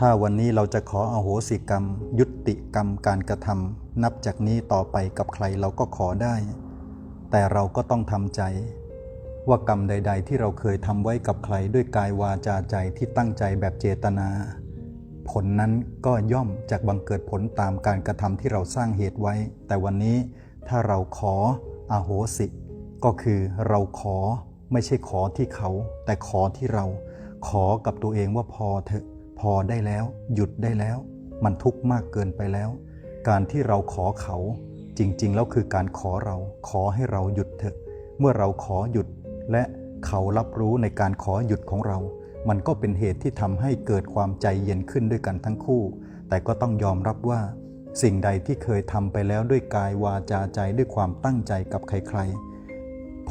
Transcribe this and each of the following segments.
ถ้าวันนี้เราจะขออโหสิกรรม ยุติกรรมการกระทำนับจากนี้ต่อไปกับใครเราก็ขอได้ แต่เราก็ต้องทำใจ ว่ากรรมใด ๆ ที่เราเคยทำไว้กับใครด้วยกายวาจาใจที่ตั้งใจแบบเจตนา ผลนั้นก็ย่อมจากบังเกิดผลตามการกระทำที่เราสร้างเหตุไว้ แต่วันนี้ถ้าเราขออโหสิ ก็คือเราขอไม่ใช่ขอที่เขา แต่ขอที่เรา ขอกับตัวเองว่าพอเถอะ พอได้แล้ว หยุดได้แล้ว มันทุกข์มากเกินไปแล้ว การที่เราขอเขาจริง ๆ แล้วคือการขอเราขอให้เราหยุดเถอะ เมื่อเราขอหยุด และเขารับรู้ในการขอหยุดของเรา มันก็เป็นเหตุที่ทำให้เกิดความใจเย็นขึ้นด้วยกันทั้งคู่ แต่ก็ต้องยอมรับว่า สิ่งใดที่เคยทำไปแล้วด้วยกายวาจาใจด้วยความตั้งใจกับใครๆ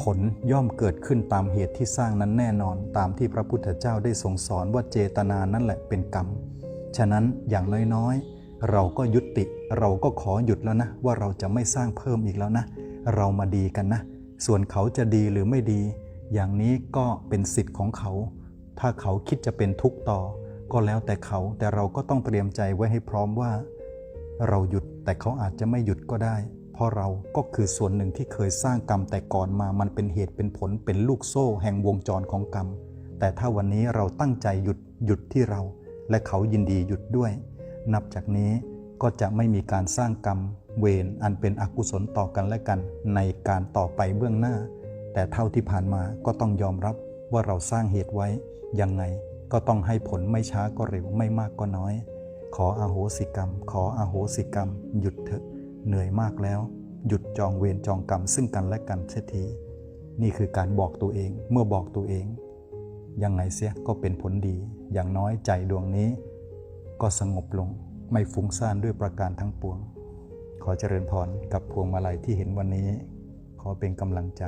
ผลย่อมเกิดขึ้นตามเหตุที่สร้างนั้นแน่นอนตามที่พระพุทธเจ้าได้ทรงสอนว่าเจตนานั่นแหละเป็นกรรม ฉะนั้นอย่างน้อยๆเราก็ยุติ เราก็ขอหยุดแล้วนะ ว่าเราจะไม่สร้างเพิ่มอีกแล้วนะ เรามาดีกันนะ ส่วนเขาจะดีหรือไม่ดี อย่างนี้ก็เป็นสิทธิ์ของเขา ถ้าเขาคิดจะเป็นทุกข์ต่อ ก็แล้วแต่เขาแต่เราก็ต้องเตรียมใจไว้ให้พร้อมว่า เราหยุดแต่เขาอาจจะไม่หยุดก็ได้ เพราะเราก็คือส่วนหนึ่งที่เคยสร้างกรรมแต่ก่อนมามันเป็นเหตุเป็นผลเป็นลูกโซ่แห่งวงจรของกรรม แต่ถ้าวันนี้เราตั้งใจหยุดหยุดที่เรา และเขายินดีหยุดด้วย นับจากนี้ก็จะไม่มีการสร้างกรรม เวรอันเป็นอกุศลต่อกันและกัน ในการต่อไปเบื้องหน้า แต่เท่าที่ผ่านมาก็ต้องยอมรับว่าเราสร้างเหตุไว้ยังไงก็ต้องให้ผลไม่ช้าก็เร็วไม่มากก็น้อย ขออาโหสิกรรม ขออาโหสิกรรม หยุดเถอะ เหนื่อยมากแล้ว หยุดจองเวรจองกรรมซึ่งกันและกันเสียทีนี่คือการบอกตัวเองเมื่อบอกตัวเอง ยังไงเสียก็เป็นผลดี อย่างน้อยใจดวงนี้ ก็สงบลงไม่ฟุ้งซ่านด้วยประการทั้งปวง ขอเจริญพรกับพวงมาลัยที่เห็นวันนี้ ขอเป็นกำลังใจ